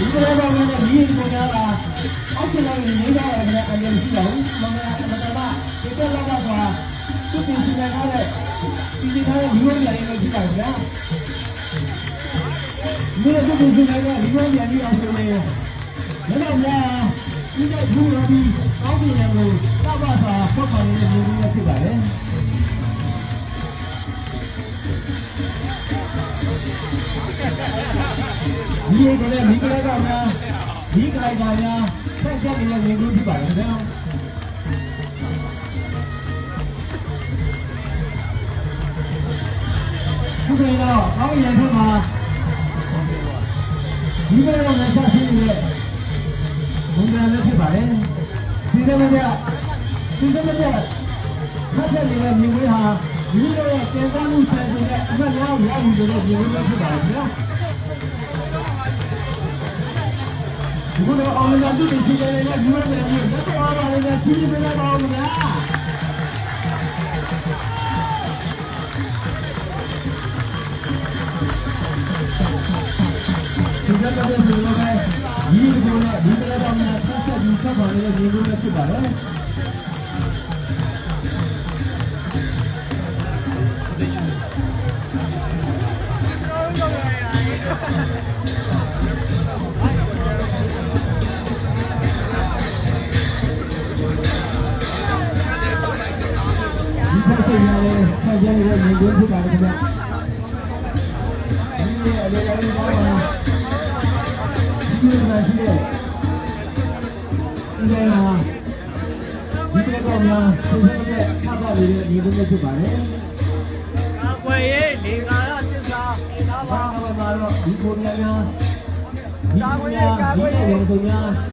ဒီကိုရတာအောက်ကျလိုက်နေကြရတယ်လည်းအရင်ရှိတော့မမမတော်ပါဒီတော့လောက်ကဆိုတာသူတင်စီနေတာလေဒီဒီထားတဲ့ဒီလိုလည်းနေကြည့်ပါဗျာဒီလိုသူတင်စီနေတာဒီလိုလည်းနေအောင်ဆိုနေလည်းတော့များဒီကဘူးရပြီးအောက်ပြည်နယ်ကိုတောက်ပါစွာဖွက်ပါနေတဲ့လူတွေဖြစ်ပါတယ် ဒီကလည်းမိကလေးကများဒီကလေးကများဆက်ချက်နေတဲ့လူတွေဖြစ်ပါတယ်ဗျာခုခေတ်တော့အောင်းရံထက်မှာဒီဘက်တော့လည်းဆက်ရှိနေတဲ့ဘုံကံလည်းဖြစ်ပါတယ်ဒီကနေ့ကဒီကနေ့ကဖတ်ချက်နေတဲ့မြေဝေးဟာဒီလိုရဲ့ကျေသားမှုဆက်နေတဲ့အမှတ်များရယူတဲ့မြေဝေးပဲဖြစ်ပါတယ်ဗျာ ဒီလိုအောင်လည်းသူ့ကိုချိန်နေတဲ့ယူရတဲ့မြေလက်တော်ပါလည်းချင်းချင်းပဲပါအောင်ဗျာဒီကနေ့ဆိုတော့ဒီလိုနဲ့ဒီကနေ့တော့များဆက်ဆက်ပြီးဆက်ပါလေဒီလိုနဲ့ဖြစ်ပါတ ဖက်ဆိုင်ရလဲဆက်ရနေတဲ့နေကွင်းဖြစ်ပါတယ်ခင်ဗျဒီရဲ့အလေးအလေးပါပါဒီလိုမှရှိတယ်ဒီလေဟာဒီကတော့များဆက်ဆက်တဲ့ခါပါလေးနေကွင်းဖြစ်ပါတယ်အကွယ်ရေးလေကာရတစ္ဆာအေနာဘာပါမှမပါတော့ဒီကိုများများဒီကိုများဒီရဲ့ဆိုများ